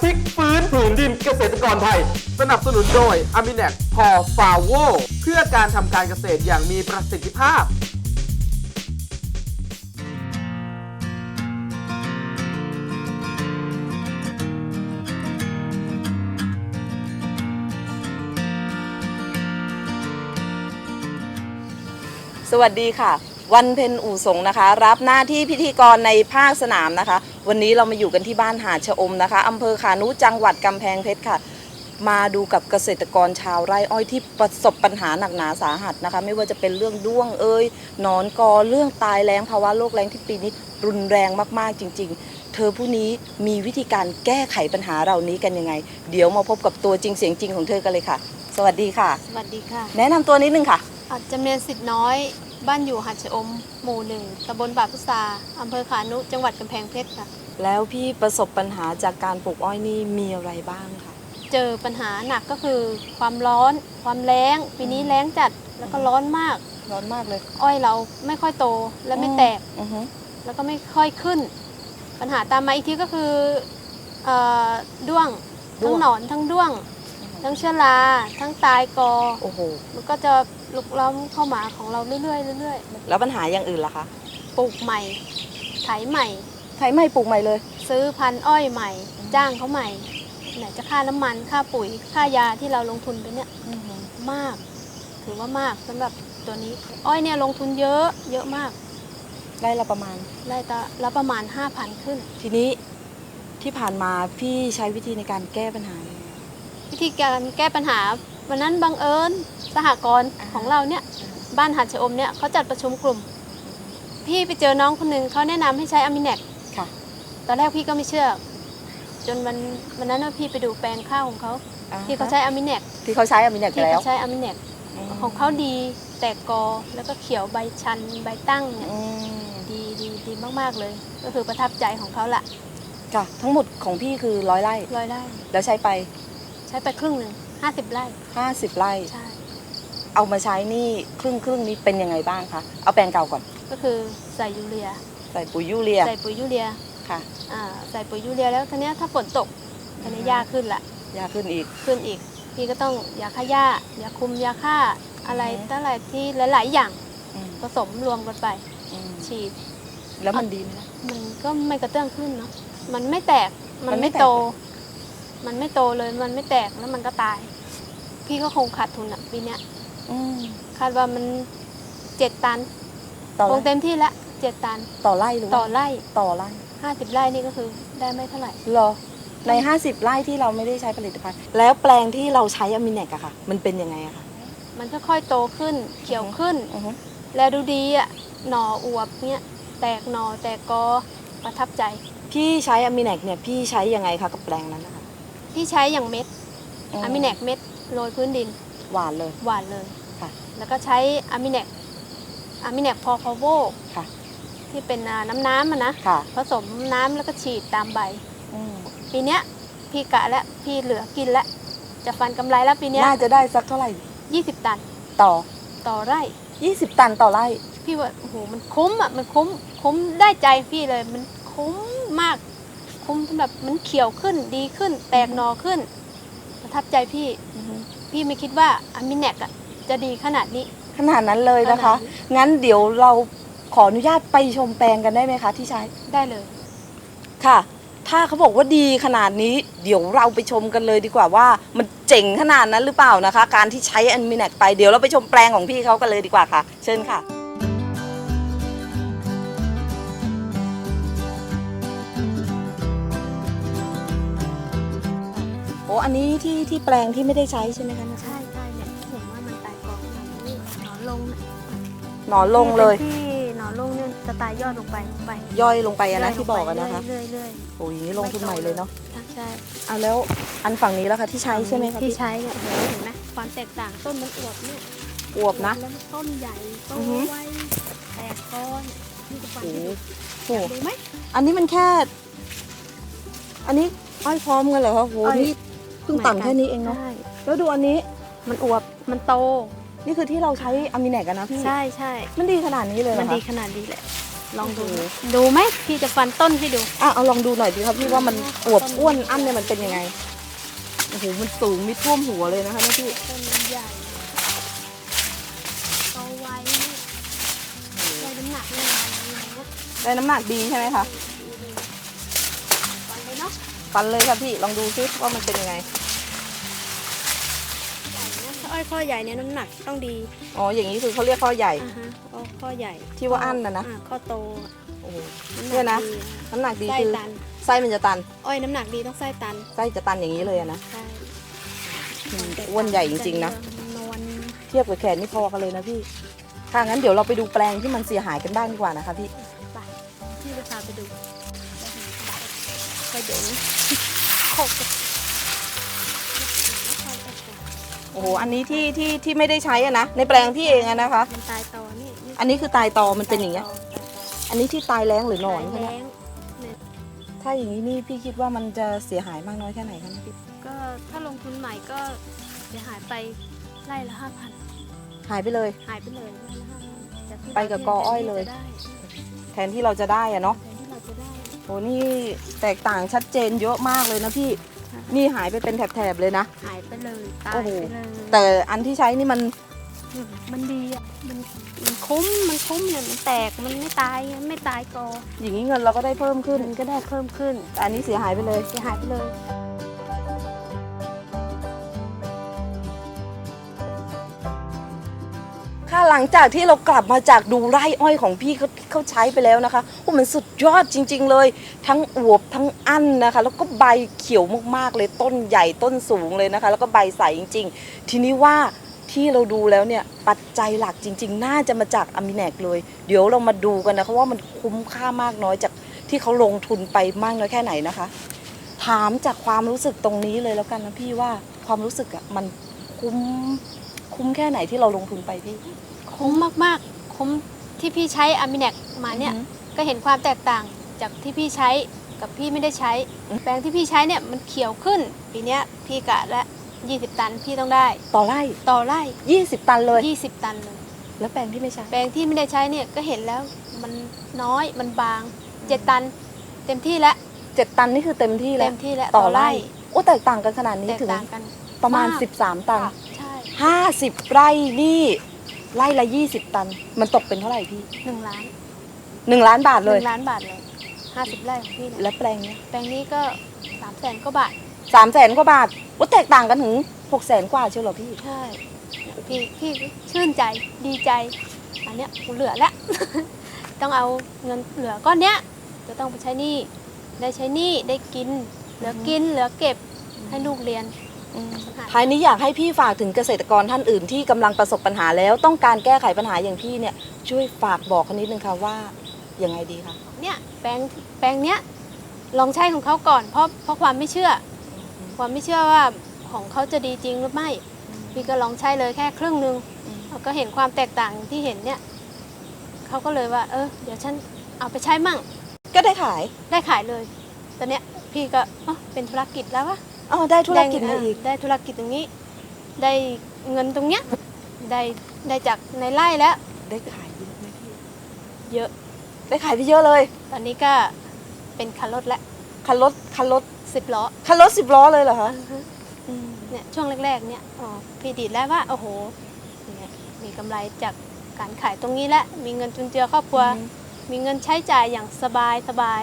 พลิกฟื้นผืนดินเกษตรกรไทย สนับสนุนโดย a m i n a c พอฟาโวเพื่อการทำการเกษตรอย่างมีประสิทธิภาพ สวัสดีค่ะ วันเพ็ญอู่สงนะคะ รับหน้าที่พิธีกรในภาคสนามนะคะ วันนี้เรามาอยู่กันที่บ้านหาดชะอมนะคะอำเภอขานุจังหวัดกำแพงเพชรค่ะ มาดูกับเกษตรกรชาวไร่อ้อยที่ประสบปัญหาหนักหนาสาหัสนะคะ ไม่ว่าจะเป็นเรื่องด้วงเอ้ยหนอนกอเรื่องตายแรงภาวะโลกแรงที่ปีนี้รุนแรงมากๆจริง ๆ เธอผู้นี้มีวิธีการแก้ไขปัญหาเหล่านี้กันยังไง เดี๋ยวมาพบกับตัวจริงเสียงจริงของเธอกันเลยค่ะ สวัสดีค่ะ สวัสดีค่ะ แนะนำตัวนิดนึงค่ะอาจจะเมียนสิทธิ์น้อย บ้านอยู่หัดชะอม หมู่หนึ่งตำบลป่าพุทราอำเภอขานุ จังหวัดกำแพงเพชรค่ะ แล้วพี่ประสบปัญหาจากการปลูกอ้อยนี่มีอะไรบ้างคะเจอปัญหาหนักก็คือความร้อน ความแล้ง ปีนี้แล้งจัดแล้วก็ร้อนมาก ร้อนมากเลยอ้อยเราไม่ค่อยโตและไม่แตก อือฮึแล้วก็ไม่ค่อยขึ้น ปัญหาตามมาอีกทีก็คือเอ่อด้วงทั้งหนอนทั้งด้วง ทั้งเชื้อราทั้งตายกอ โอ้โห มันก็จะลุกล้อมเข้ามาของเราเรื่อยๆเรื่อยแล้วปัญหาอย่างอื่นล่ะคะ ๆปลูกใหม่ไถใหม่ ไถไม่ปลูกใหม่เลย ซื้อพันธุ์อ้อยใหม่ จ้างเขาใหม่ ไหนจะค่าน้ำมันค่าปุ๋ยค่ายาที่เราลงทุนไปเนี่ยมาก ถือว่ามากสำหรับตัวนี้ อ้อยเนี่ยลงทุนเยอะเยอะมากได้ละประมาณ ไร่ตะละประมาณ 5,000 ขึ้น ทีนี้ที่ผ่านมาพี่ใช้วิธีในการแก้ปัญหายังไง วิธีการแก้ปัญหา วันนั้นบังเอิญสหกรณ์อ่าของเราเนี่ยบ้านหัดชะอมเนี่ยเขาจัดประชุมกลุ่ม พี่ไปเจอน้องคนหนึ่งเขาแนะนำให้ใช้อามิเนกค่ะ ตอนแรกพี่ก็ไม่เชื่อ จนวันวันนั้นน่ะพี่ไปดูแปลงข้าวของเขาอ่าที่เขาใช้อามิเนกที่เขาใช้อะมินเนกที่แล้วเขาใช้อามิเนกมของเขาดีแตกกอแล้วก็เขียวใบชันใบตั้งเนี่ยอืมดีดีดีมากๆเลย ก็คือประทับใจของเขาละค่ะทั้งหมดของพี่คือร้อยไร่ร้อยไร่แล้วใช้ไป ใช้ไปครึ่งหนึ่งห้าสิบไร่50 ไร่ ใช่ เอามาใช้นี่ครึ่งครึ่งนี้เป็นยังไงบ้างคะ เอาแปลงเก่าก่อน ก็คือใส่ยูเรีย ใส่ปุ๋ยยูเรียใส่ปุ๋ยยูเรียค่ะอ่าใส่ปุ๋ยยูเรียแล้วทีเนี้ยถ้าฝนตกทีนี้ยาขึ้นละยาขึ้นอีก ขึ้นอีก พี่ก็ต้องยาฆ่าหญ้ายาคุมยาฆ่าอะไรอือฮึตั้งหลายที่หลาย ๆ อย่างอืมผสมรวมกันไปอืมฉีด แล้วมันดีไหมล่ะ มันก็ไม่กระเตื้องขึ้นเนาะ มันไม่แตก มัมันนไม่ไม่แตก โต มันไม่โตเลยมันไม่แตกแล้วมันก็ตาย พี่ก็คงขาดทุนอะปีเนี้ยอืมคาดว่ามันเจ็ดตันต่อคงเต็มที่ละเจ็ดตันต่อไร่หรือว่าต่อไร่ต่อไร่ห้าสิบไร่นี่ก็คือได้ไม่เท่าไหร่ เหรอใน 50 ไร่ที่เราไม่ได้ใช้ผลิตภัณฑ์ แล้วแปลงที่เราใช้อะมินเนกอะค่ะ มันเป็นยังไงอะคะมันก็ค่อยโตขึ้นเขียวขึ้น อือฮึแลดูดีอะหน่ออวบเนี่ยแตกหน่อแตกกอประทับใจ พี่ใช้อะมินเนกเนี่ยพี่ใช้ยังไงคะกับแปลงนั้นนะคะ พี่ใช้อย่างเม็ดอะมิเนกเม็ดโรยพื้นดินหวานเลย หวานเลยค่ะแล้วก็ใช้อะมิเนกอะมิเนกพอพอโวค่ะ ที่เป็นอ่าน้ำน้ำอะนะค่ะผสมน้ำแล้วก็ฉีดตามใบอืมปีเนี้ยพี่กะแล้วพี่เหลือกินแล้วจะฟันกำไรแล้วปีเนี้ยน่าจะได้สักเท่าไหร่ยี่สิบตันต่อต่อไร่20ตันต่อไร่ พี่ว่าโอ้โหมันคุ้มอะมันคุ้มคุ้มได้ใจพี่เลยมันคุ้มมาก คุ้มแบบมันเขียวขึ้นดีขึ้น แตกหนอขึ้น ประทับใจพี่พี่ไม่คิดว่าอะมิเนกอะจะดีขนาดนี้ ขนาดนั้นเลยนะคะขนาดนี้งั้นเดี๋ยวเราขออนุญาตไปชมแปลงกันได้ไหมคะที่ใช้ได้เลย ค่ะ ถ้าเขาบอกว่าดีขนาดนี้ เดี๋ยวเราไปชมกันเลยดีกว่าว่า มันเจ๋งขนาดนั้นหรือเปล่านะคะ การที่ใช้อันมินแนกไปเดี๋ยวเราไปชมแปลงของพี่เขากันเลยดีกว่าค่ะ เชิญค่ะ อ้อันนี้ที่ที่แปลงที่ไม่ได้ใช้ใช่ไหมคะใช่ใช่เนี่ยเห็นว่ามันตายกองแบบนี้หนอนลงเนี่ยหนอนลงเลย ที่หนอนลงเนี่ยจะตายยอดลงไปลงไป ย่อยลงไปอะนะย่ยที่บอกอะนะคะเรื่อยๆเรื่อยโอ้ยอย่างนี้ลงทุนใหม่เลยเนาะๆใช่อะแล้วอันฝั่งนี้แล้วคะที่ใช้ใช่ไหมคะที่พี่ใช้เนี่ยเห็นไหมเห็นไหมความแตกต่างต้นมันอวบเนี่ยอวบนะ แล้วมันต้นใหญ่โตอือฮึ ไวแตกก้อนนี่จะฟันโอ้ให้โหดูดูไหม อันนี้มันแค่ อันนี้อ้อยพร้อมกันเหรอคะโหอ้อย นี่เพิ่งต่ำแค่นี้เองเนาะใช่แล้วดูอันนี้มันอวบมันโต นี่คือที่เราใช้อะมิแนกกันนะพี่ ใช่ใช่มันดีขนาดนี้เลยเหรมัอนคะ ดีขนาดดีแหละ ลองดูดูไหมพี่จะฟันต้นให้ดู อะเอาลองดูหน่อยดีครับพี่ว่ามันอวบอ้วนอั้นเนี่ยมันเป็นยังไงโอ้โหมันสูงมิดท่วมหัวเลยนะคะเนี่ยพี่ต้นมันใหญ่โตไวนี่ได้น้ำหนักเลยนะได้น้ำหนักดีใช่ไหมคะ ฟันเลยเนาะ ฟันเลยค่ะพี่ลองดูซิว่ามันเป็นยังไงใหญ่นะถ้า อ้อยข้อใหญ่เนี่ยน้ำหนักต้องดีอ๋ออย่างนี้คือเขาเรียกข้อใหญ่ อ่าฮะอ้อข้อใหญ่ที่ว่าอั้นน่ะนะอ่าข้อโตโอ้โหำหเนี่ยนะดีน้ำหนักดีไส้คือตัน ไส้มันจะตันอ้อยน้ำหนักดีต้องไส้ตันไส้จะตันอย่างนี้เลยอะนะใช่อืมอ้วนใหญ่จริงๆนะ นวลเทียบกับแขนนี่พอกันเลยนะพี่ถ้างั้นเดี๋ยวเราไปดูแปลงที่มันเสียหายกันบ้างดีกว่านะคะพี่ ไปพี่จะพาไปดูไปเดี๋ยวนะโคกโอ้โหอันนี้ที่ที่ที่ไม่ได้ใช้อะนะในแปลงพี่เองอะนะคะ มันตายต่อนี่นี่อันนี้คือตายตอมันเป็นอย่างเงี้ย อันนี้ที่ตายแรงหรือหนอนตายคะแรเนี่ยงเนี่ยถ้าอย่างนี้นี่พี่คิดว่ามันจะเสียหายมากน้อยแค่ไหนคะเนี่ยพี่ก็ถ้าลงทุนใหม่ก็จะหายไปไร่ละห้าพันหายไปเลย หายไปเลยไร่ละห้าพันจากที่ไปกับกออ้อยเลยราแทนที่เราจะได้อะเนาะแทนที่เราจะได้โอ้นี่แตกต่างชัดเจนเยอะมากเลยนะพี่ค่ะนี่หายไปเป็นแถบๆเลยนะ หายไป เลย ตายโอ้โห ไปเลยแต่อันที่ใช้นี่มันอืมมันดีอะมันมันคุ้มมันคุ้มเนี่ยมันแตกมันไม่ตายไม่ตายกออย่างนี้เงินเราก็ได้เพิ่มขึ้น มันก็ได้เพิ่มขึ้นแต่อันนี้เสียหายไปเลยจะหายไปเลย ค่ะหลังจากที่เรากลับมาจากดูไร่อ้อยของพี่เขาเขาใช้ไปแล้วนะคะโอ้มันสุดยอดจริง ๆ เลย ทั้งอวบทั้งอั้นนะคะ แล้วก็ใบเขียวมากๆเลยต้นใหญ่ต้นสูงเลยนะคะ แล้วก็ใบใสจริง ๆ ทีนี้ว่าที่เราดูแล้วเนี่ยปัจจัยหลักจริง ๆ น่าจะมาจากอะมิแนกเลย เดี๋ยวเรามาดูกันนะคะว่ามันคุ้มค่ามากน้อยจากที่เขาลงทุนไปมากน้อยแค่ไหนนะคะ ถามจากความรู้สึกตรงนี้เลยแล้วกันนะพี่ว่าความรู้สึกอะมันคุ้ม คุ้มแค่ไหนที่เราลงทุนไปพี่ คุ้มมากๆ คุ้มที่พี่ใช้อามิเนกมาเนี่ยก็เห็นความแตกต่างจากที่พี่ใช้กับพี่ไม่ได้ใช้ อืม แปลงที่พี่ใช้เนี่ยมันเขียวขึ้น ปีเนี้ยพี่กะละ 20 ตันพี่ต้องได้ ต่อไร่ต่อไร่ 20 ตันเลย 20 ตันเลย แล้วแปลงที่ไม่ใช่ แปลงที่ไม่ได้ใช้เนี่ยก็เห็นแล้วมันน้อยมันบาง 7 ตัน เต็มที่แล้วเจ็ดตันนี่คือเต็มที่แล้เต็วมที่แล้วต่อไร่โอ้แตกต่างกันขนาดนี้แตกถึงต่างกันประมาณมาก13 ตัน ค่ะใช่ 50 ไร่นี่ไร่ละ 20 ตัน มันตกเป็นเท่าไหร่พี่ หนึ่งล้าน1 ล้านบาทหเลย นึ่งล้านบาทเลย50ไร่ของพี่เนี่ยแล้วแปลงเนี้ยแปลงนี้ก็สามแสนกว่าบาท สามแสนกว่าบาทว่าแตกต่างกันถึง6แสนกว่าเชียวเหรอพี่ ใช่พี่พี่ชื่นใจดีใจ อันเนี้ยกูเหลือแล้ว ต้องเอาเงินเหลือก้อนเนี้ย จะต้องไปใช้หนี้ได้ใช้หนี้ได้กิน เหลือกินเหลือเก็บให้ลูกเรียน ท้ายนี้อยากให้พี่ฝากถึงเกษตรกรท่านอื่นที่กำลังประสบปัญหาแล้วต้องการแก้ไขปัญหาอย่างพี่เนี่ยช่วยฝากบอกเขานิดนึงค่ะว่ายังไงดีคะเนี่ยแปลงแปลงเนี้ยลองใช้ของเขาก่อนเพราะเพราะความไม่เชื่อ ความไม่เชื่อว่าของเขาจะดีจริงหรือไม่พี่ก็ลองใช้เลยแค่ครึ่งหนึ่งอืมแล้วก็เห็นความแตกต่างที่เห็นเนี่ยเขาก็เลยว่า เออ เดี๋ยวฉันเอาไปใช้มั่ง ก็ได้ขายได้ขายเลยตอนเนี้ยพี่ก็อ๋อเป็นธุรกิจแล้ววะ อ๋อได้ธุรกิจได้มาอีก ได้ธุรกิจตรงนี้ ได้เงินตรงเนี้ย ได้ได้จากในไร่แล้ว ได้ขายเยอะไหมพี่เยอะ ได้ขายไปเยอะเลย ตอนนี้ก็เป็นคันรถแล้วคันรถคันรถสิบล้อ คันรถสิบล้อเลยเหรอคะเนี่ยช่วงแรกๆเนี่ยอ๋อพี่ดีดแล้วว่าโอ้โหเนี่ยมีกำไรจากการขายตรงนี้แล้วมีเงินจุนเจือครอบครัวอืมมีเงินใช้จ่ายอย่างสบายสบาย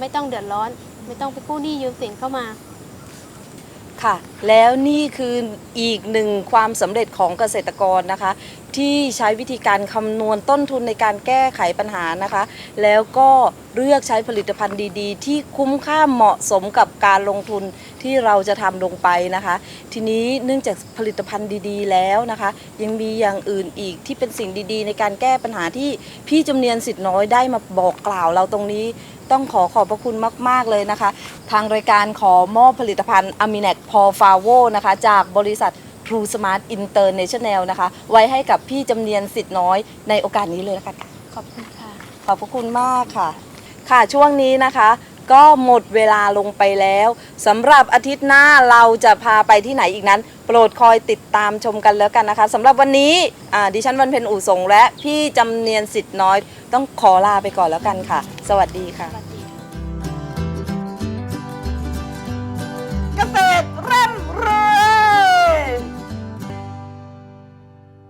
ไม่ต้องเดือดร้อน ไม่ต้องไปกู้หนี้ยืมสินเข้ามา ค่ะ แล้วนี่คืออีกหนึ่งความสำเร็จของเกษตรกรนะคะ ที่ใช้วิธีการคำนวณต้นทุนในการแก้ไขปัญหานะคะ แล้วก็เลือกใช้ผลิตภัณฑ์ดีๆ ที่คุ้มค่าเหมาะสมกับการลงทุนที่เราจะทำลงไปนะคะ ทีนี้เนื่องจากผลิตภัณฑ์ดีๆ แล้วนะคะ ยังมีอย่างอื่นอีกที่เป็นสิ่งดีๆ ในการแก้ปัญหาที่พี่จำเนียนสิทธิ์น้อยได้มาบอกกล่าวเราตรงนี้ต้องขอขอบพระคุณมาก ๆ เลยนะคะ ทางรายการขอมอบผลิตภัณฑ์ a m i n a c p o f a v o นะคะจากบริษัท True Smart International นะคะ ไว้ให้กับพี่จำเนียนสิทธิ์น้อยในโอกาสนี้เลยนะคะขอบคุณค่ะ ขอบพระคุณมากค่ะ ค่ะช่วงนี้นะคะ ก็หมดเวลาลงไปแล้วสำหรับอาทิตย์หน้าเราจะพาไปที่ไหนอีกนั้น โปรดคอยติดตามชมกันแล้วกันนะคะสำหรับวันนี้อ่าดิฉันวันเพ็ญอู่สงและพี่จำเนียนสิทธิ์น้อย ต้องขอลาไปก่อนแล้วกันค่ะ สวัสดีค่ะ Các